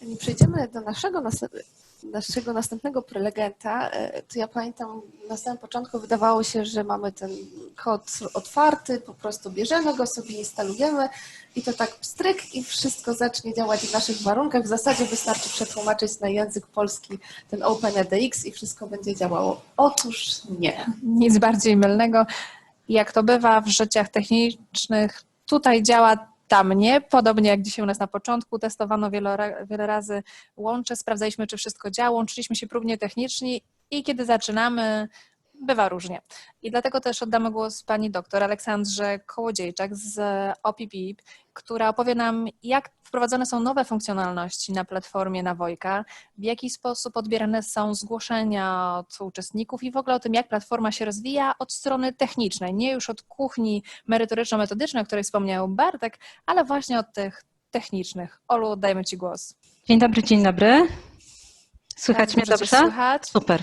Zanim przejdziemy do naszego, naszego następnego prelegenta, e, to ja pamiętam na samym początku wydawało się, że mamy ten kod otwarty, po prostu bierzemy go sobie, instalujemy i to tak stryk i wszystko zacznie działać w naszych warunkach. W zasadzie wystarczy przetłumaczyć na język polski ten OpenEDX i wszystko będzie działało. Otóż nie. Nic bardziej mylnego. Jak to bywa w życiach technicznych, tutaj działa, tam nie. Podobnie jak dzisiaj u nas na początku, testowano wiele, wiele razy łącze, sprawdzaliśmy, czy wszystko działa, łączyliśmy się próbnie techniczni i kiedy zaczynamy, bywa różnie. I dlatego też oddamy głos pani doktor Aleksandrze Kołodziejczak z OPP, która opowie nam, jak wprowadzone są nowe funkcjonalności na platformie Nawojka, w jaki sposób odbierane są zgłoszenia od uczestników i w ogóle o tym, jak platforma się rozwija od strony technicznej, nie już od kuchni merytoryczno-metodycznej, o której wspomniał Bartek, ale właśnie od tych technicznych. Olu, oddajmy Ci głos. Dzień dobry, dzień dobry. Słychać mnie dobrze? Słychać. Super.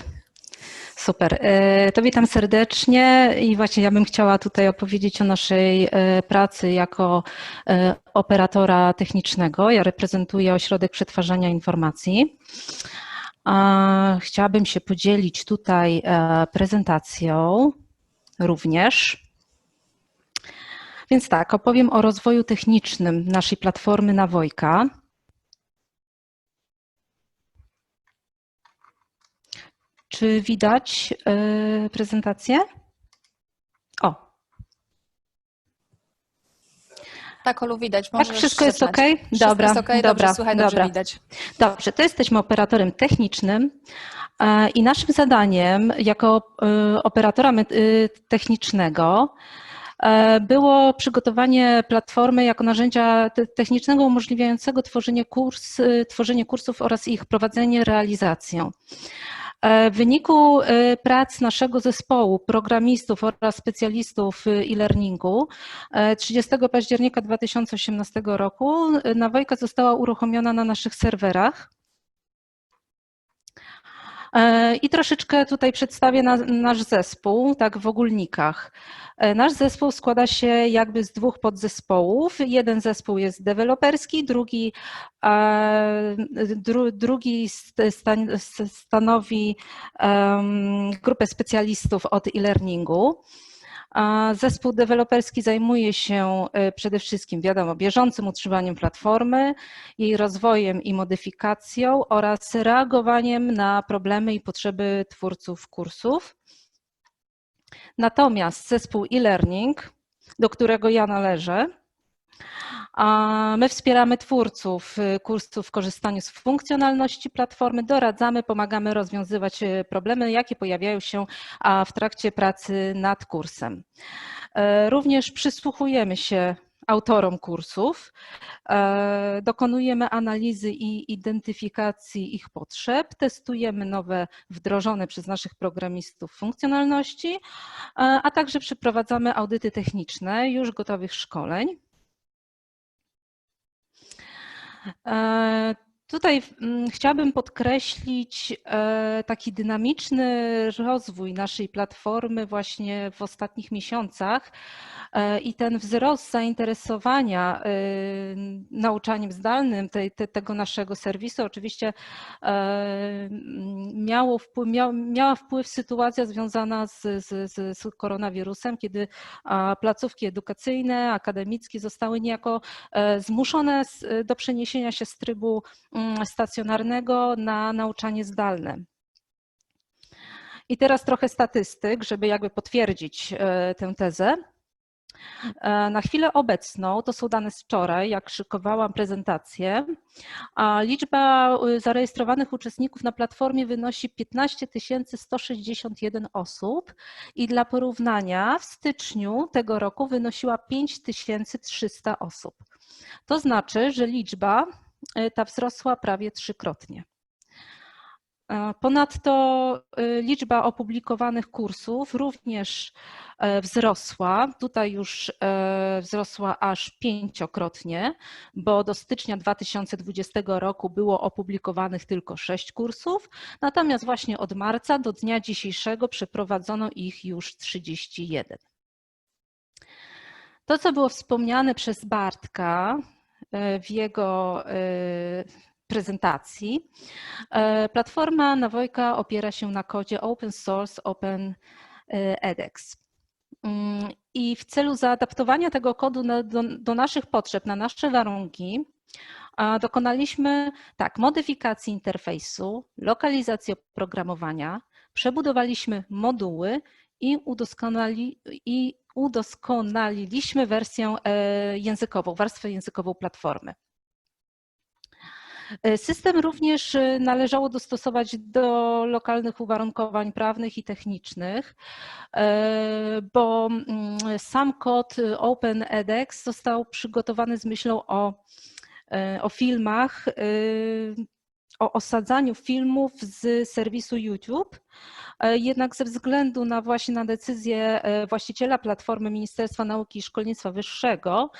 Super. E, To witam serdecznie i właśnie ja bym chciała tutaj opowiedzieć o naszej e, pracy jako e, operatora technicznego. Ja reprezentuję Ośrodek Przetwarzania Informacji. Chciałabym się podzielić tutaj prezentacją również. Więc tak, opowiem o rozwoju technicznym naszej platformy Nawojka. Czy widać e, prezentację? O, Tak, Olu, widać. tak, Możesz wszystko jest ok? Wszystko Dobra, jest okej, dobra, dobrze słychać, dobrze dobra. widać. Dobrze, to jesteśmy operatorem technicznym e, i naszym zadaniem jako e, operatora technicznego było przygotowanie platformy jako narzędzia te- technicznego umożliwiającego tworzenie, kurs, tworzenie kursów oraz ich prowadzenie, realizację. E, W wyniku e, prac naszego zespołu programistów oraz specjalistów e, e-learningu e, 30 października 2018 roku Nawojka została uruchomiona na naszych serwerach. E, I troszeczkę tutaj przedstawię na, nasz zespół, tak w ogólnikach. E, Nasz zespół składa się jakby z dwóch podzespołów. Jeden zespół jest deweloperski, drugi, e, dru, drugi st- stan, stanowi em, grupę specjalistów od e-learningu. Zespół deweloperski zajmuje się e, przede wszystkim, wiadomo, bieżącym utrzymaniem platformy, jej rozwojem i modyfikacją oraz reagowaniem na problemy i potrzeby twórców kursów. Natomiast zespół e-learning, do którego ja należę, my wspieramy twórców y, kursów w korzystaniu z funkcjonalności platformy, doradzamy, pomagamy rozwiązywać y, problemy, jakie pojawiają się w trakcie pracy nad kursem. E, Również przysłuchujemy się autorom kursów, e, dokonujemy analizy i identyfikacji ich potrzeb, testujemy nowe wdrożone przez naszych programistów funkcjonalności, e, a także przeprowadzamy audyty techniczne już gotowych szkoleń. Uh, Tutaj mm, chciałabym podkreślić e, taki dynamiczny rozwój naszej platformy właśnie w ostatnich miesiącach e, i ten wzrost zainteresowania e, nauczaniem zdalnym tej, te, tego naszego serwisu. Oczywiście miało wpływ, miał, miała wpływ sytuacja związana z, z, z, koronawirusem, kiedy placówki edukacyjne, akademickie zostały niejako zmuszone do przeniesienia się z trybu stacjonarnego na nauczanie zdalne. I teraz trochę statystyk, żeby jakby potwierdzić e, tę tezę. E, Na chwilę obecną, to są dane z wczoraj, jak szykowałam prezentację, liczba y, zarejestrowanych uczestników na platformie wynosi 15 161 osób i dla porównania w styczniu tego roku wynosiła 5300 osób. To znaczy, że liczba ta wzrosła prawie trzykrotnie. E, Ponadto y, liczba opublikowanych kursów również e, wzrosła. Tutaj już e, wzrosła aż pięciokrotnie, bo do stycznia 2020 roku było opublikowanych tylko sześć kursów, natomiast właśnie od marca do dnia dzisiejszego przeprowadzono ich już 31. To, co było wspomniane przez Bartka, e, w jego e, prezentacji. E, Platforma Nawojka opiera się na kodzie open source, open e, edX. Mm, I w celu zaadaptowania tego kodu na, do, do naszych potrzeb, na nasze warunki, dokonaliśmy tak, modyfikacji interfejsu, lokalizacji oprogramowania, przebudowaliśmy moduły i, udoskonali, i udoskonaliliśmy wersję e, językową, warstwę językową platformy. E, System również e, należało dostosować do lokalnych uwarunkowań prawnych i technicznych, bo mm, sam kod OpenEDX został przygotowany z myślą o, o filmach, o osadzaniu filmów z serwisu YouTube. E, Jednak ze względu na właśnie na decyzję e, właściciela platformy Ministerstwa Nauki i Szkolnictwa Wyższego,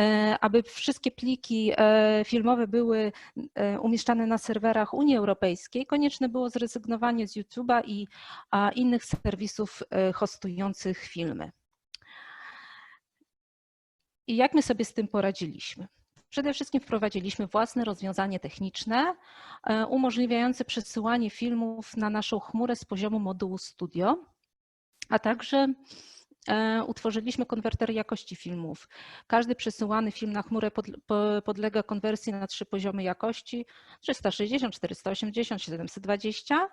e, aby wszystkie pliki filmowe były umieszczane na serwerach Unii Europejskiej, konieczne było zrezygnowanie z YouTube'a i innych serwisów hostujących filmy. I jak my sobie z tym poradziliśmy? Przede wszystkim wprowadziliśmy własne rozwiązanie techniczne e, umożliwiające przesyłanie filmów na naszą chmurę z poziomu modułu Studio, a także e, utworzyliśmy konwerter jakości filmów. Każdy przesyłany film na chmurę pod- po- podlega konwersji na trzy poziomy jakości 360, 480, 720,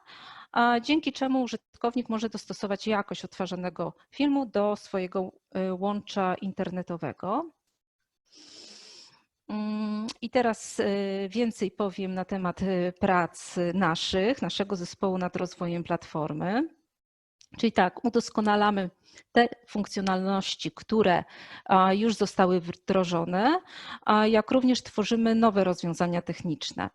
a dzięki czemu użytkownik może dostosować jakość odtwarzanego filmu do swojego e, łącza internetowego. Mm, I teraz y, więcej powiem na temat y, prac naszych, naszego zespołu nad rozwojem platformy. Czyli tak, udoskonalamy te funkcjonalności, które już zostały wdrożone, jak również tworzymy nowe rozwiązania techniczne.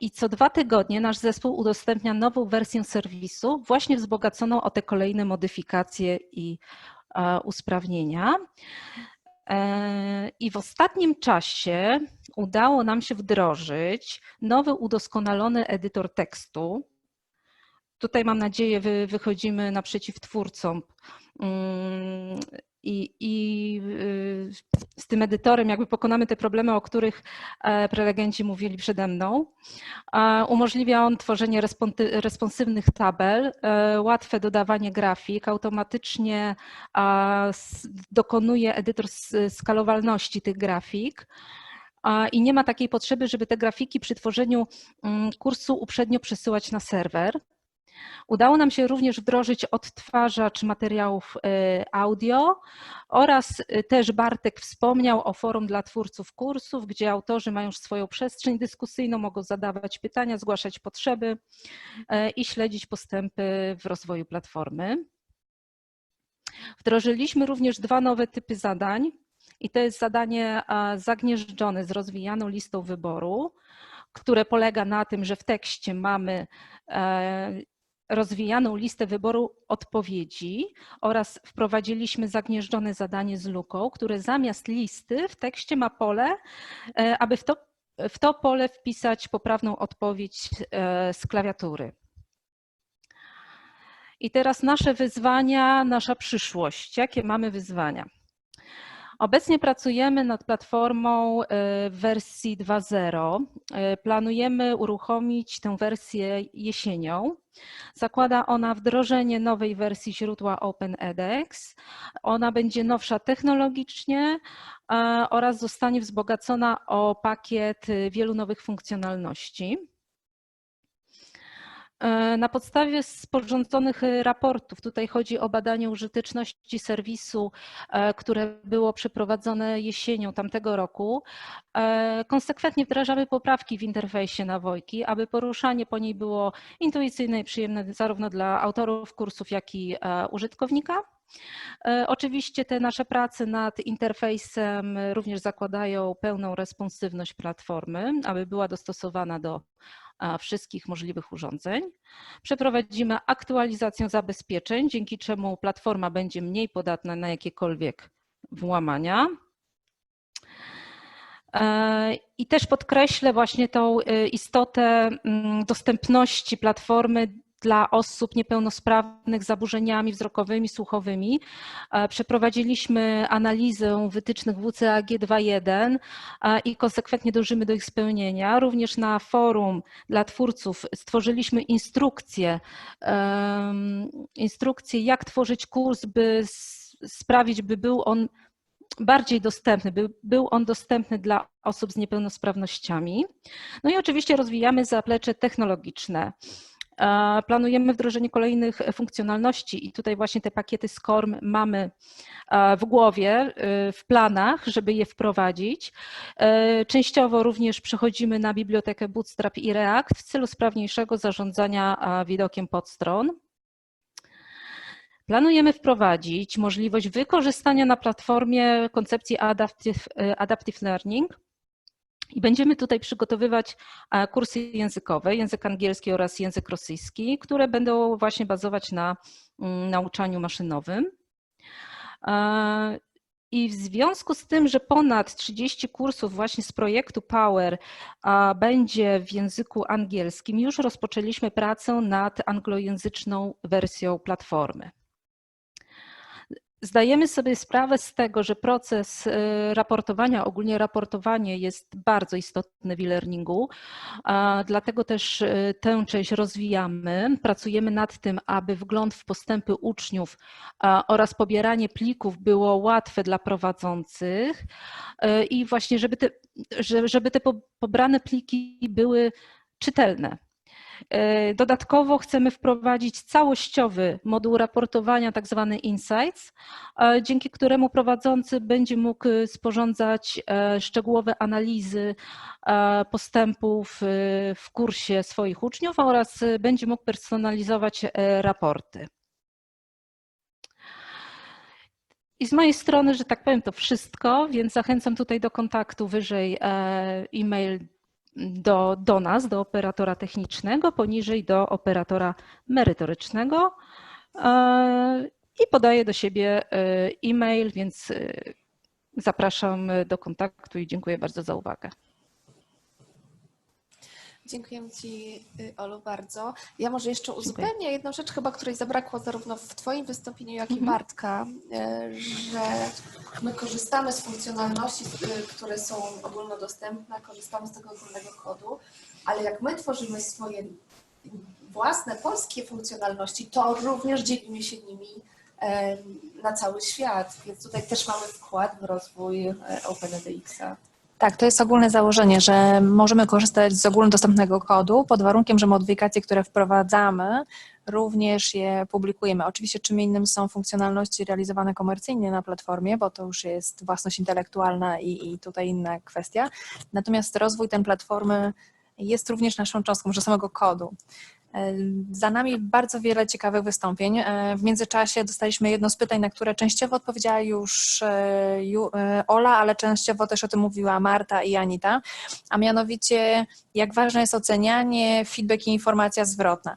I co dwa tygodnie nasz zespół udostępnia nową wersję serwisu, właśnie wzbogaconą o te kolejne modyfikacje i usprawnienia. E, I w ostatnim czasie udało nam się wdrożyć nowy udoskonalony edytor tekstu. Tutaj mam nadzieję, wy, wychodzimy naprzeciw twórcom mm, i, i y, z tym edytorem jakby pokonamy te problemy, o których e, prelegenci mówili przede mną. Umożliwia on tworzenie responsywnych tabel, e, łatwe dodawanie grafik, automatycznie dokonuje edytor skalowalności tych grafik. I nie ma takiej potrzeby, żeby te grafiki przy tworzeniu mm, kursu uprzednio przesyłać na serwer. Udało nam się również wdrożyć odtwarzacz materiałów e, audio oraz e, też Bartek wspomniał o forum dla twórców kursów, gdzie autorzy mają już swoją przestrzeń dyskusyjną, mogą zadawać pytania, zgłaszać potrzeby e, i śledzić postępy w rozwoju platformy. Wdrożyliśmy również dwa nowe typy zadań i to jest zadanie zagnieżdżone z rozwijaną listą wyboru, które polega na tym, że w tekście mamy e, rozwijaną listę wyboru odpowiedzi oraz wprowadziliśmy zagnieżdżone zadanie z luką, które zamiast listy w tekście ma pole, e, aby w to, w to pole wpisać poprawną odpowiedź e, z klawiatury. I teraz nasze wyzwania, nasza przyszłość. Jakie mamy wyzwania? Obecnie pracujemy nad platformą w wersji 2.0. E, Planujemy uruchomić tę wersję jesienią. Zakłada ona wdrożenie nowej wersji źródła OpenEDX. Ona będzie nowsza technologicznie oraz zostanie wzbogacona o pakiet wielu nowych funkcjonalności. E, Na podstawie sporządzonych e, raportów, tutaj chodzi o badanie użyteczności serwisu, e, które było przeprowadzone jesienią tamtego roku, konsekwentnie wdrażamy poprawki w interfejsie Nawojki, aby poruszanie po niej było intuicyjne i przyjemne zarówno dla autorów kursów, jak i użytkownika. Oczywiście te nasze prace nad interfejsem również zakładają pełną responsywność platformy, aby była dostosowana do wszystkich możliwych urządzeń. Przeprowadzimy aktualizację zabezpieczeń, dzięki czemu platforma będzie mniej podatna na jakiekolwiek włamania. E, I też podkreślę właśnie tą e, istotę mm, dostępności platformy dla osób niepełnosprawnych z zaburzeniami wzrokowymi, słuchowymi. E, Przeprowadziliśmy analizę wytycznych WCAG 2.1 e, i konsekwentnie dążymy do ich spełnienia. Również na forum dla twórców stworzyliśmy instrukcję, instrukcję jak tworzyć kurs, by sprawić, by był on bardziej dostępny, by był on dostępny dla osób z niepełnosprawnościami. No i oczywiście rozwijamy zaplecze technologiczne. Planujemy wdrożenie kolejnych funkcjonalności i tutaj właśnie te pakiety SCORM mamy e, w głowie, e, w planach, żeby je wprowadzić. E, Częściowo również przechodzimy na bibliotekę Bootstrap i React w celu sprawniejszego zarządzania widokiem podstron. Planujemy wprowadzić możliwość wykorzystania na platformie koncepcji Adaptive, adaptive Learning i będziemy tutaj przygotowywać e, kursy językowe, język angielski oraz język rosyjski, które będą właśnie bazować na mm, nauczaniu maszynowym. E, I w związku z tym, że ponad 30 kursów właśnie z projektu Power będzie w języku angielskim, już rozpoczęliśmy pracę nad anglojęzyczną wersją platformy. Zdajemy sobie sprawę z tego, że proces y, raportowania, ogólnie raportowanie jest bardzo istotny w e-learningu, dlatego też y, tę część rozwijamy. Pracujemy nad tym, aby wgląd w postępy uczniów oraz pobieranie plików było łatwe dla prowadzących y, i właśnie, żeby te, że- żeby te po- pobrane pliki były czytelne. E, Dodatkowo chcemy wprowadzić całościowy moduł raportowania, tak zwany Insights, e, dzięki któremu prowadzący będzie mógł sporządzać e, szczegółowe analizy postępów w kursie swoich uczniów oraz będzie mógł personalizować raporty. I z mojej strony, że tak powiem, to wszystko, więc zachęcam tutaj do kontaktu wyżej e-mail do, do nas, do operatora technicznego, poniżej do operatora merytorycznego e, i podaję do siebie e, e-mail, więc e, zapraszam do kontaktu i dziękuję bardzo za uwagę. Dziękujemy Ci, y, Olu, bardzo. Ja może jeszcze uzupełnię jedną rzecz, chyba której zabrakło zarówno w Twoim wystąpieniu, jak i Mhm. Bartka, y, że my korzystamy z funkcjonalności, y, które są ogólnodostępne, korzystamy z tego ogólnego kodu, ale jak my tworzymy swoje własne polskie funkcjonalności, to również dzielimy się nimi na cały świat, więc tutaj też mamy wkład w rozwój e, OpenEDX-a. Tak, to jest ogólne założenie, że możemy korzystać z ogólnodostępnego kodu pod warunkiem, że modyfikacje, które wprowadzamy, również je publikujemy. Oczywiście czym innym są funkcjonalności realizowane komercyjnie na platformie, bo to już jest własność intelektualna i, i tutaj inna kwestia. Natomiast rozwój ten platformy jest również naszą cząstką, że samego kodu. E, Za nami bardzo wiele ciekawych wystąpień. E, W międzyczasie dostaliśmy jedno z pytań, na które częściowo odpowiedziała już e, Ola, ale częściowo też o tym mówiła Marta i Anita, a mianowicie jak ważne jest ocenianie, feedback i informacja zwrotna.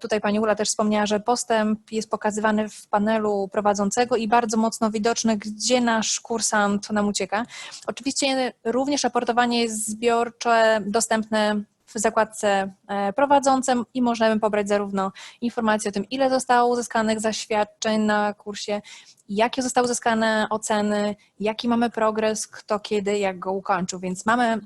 Tutaj pani Ula też wspomniała, że postęp jest pokazywany w panelu prowadzącego i bardzo mocno widoczny, gdzie nasz kursant nam ucieka. Oczywiście również raportowanie jest zbiorcze, dostępne w zakładce e, prowadzącym i możemy pobrać zarówno informacje o tym, ile zostało uzyskanych zaświadczeń na kursie, jakie zostały uzyskane oceny, jaki mamy progres, kto kiedy, jak go ukończył, więc mamy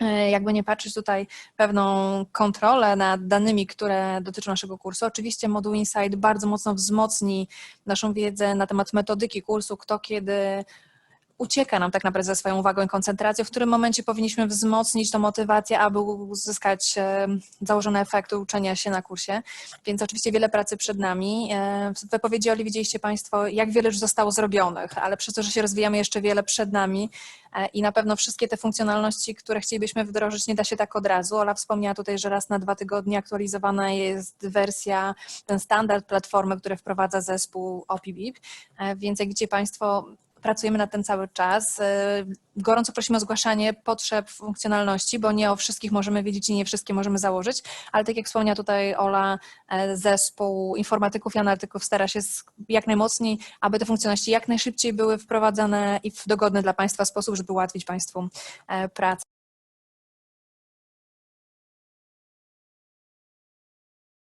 e, jakby nie patrzeć tutaj pewną kontrolę nad danymi, które dotyczą naszego kursu. Oczywiście moduł Insight bardzo mocno wzmocni naszą wiedzę na temat metodyki kursu, kto kiedy ucieka nam tak naprawdę ze swoją uwagą i koncentracją, w którym momencie powinniśmy wzmocnić tą motywację, aby uzyskać e, założone efekty uczenia się na kursie. Więc oczywiście wiele pracy przed nami. E, W wypowiedzi Oli widzieliście Państwo, jak wiele już zostało zrobionych, ale przez to, że się rozwijamy, jeszcze wiele przed nami e, i na pewno wszystkie te funkcjonalności, które chcielibyśmy wdrożyć, nie da się tak od razu. Ola wspomniała tutaj, że raz na dwa tygodnie aktualizowana jest wersja, ten standard platformy, który wprowadza zespół OPBIP, więc jak widzicie Państwo, pracujemy nad tym cały czas. E, Gorąco prosimy o zgłaszanie potrzeb funkcjonalności, bo nie o wszystkich możemy wiedzieć i nie wszystkie możemy założyć, ale tak jak wspomniała tutaj Ola, e, zespół informatyków i analityków stara się jak najmocniej, aby te funkcjonalności jak najszybciej były wprowadzane i w dogodny dla Państwa sposób, żeby ułatwić Państwu e, pracę.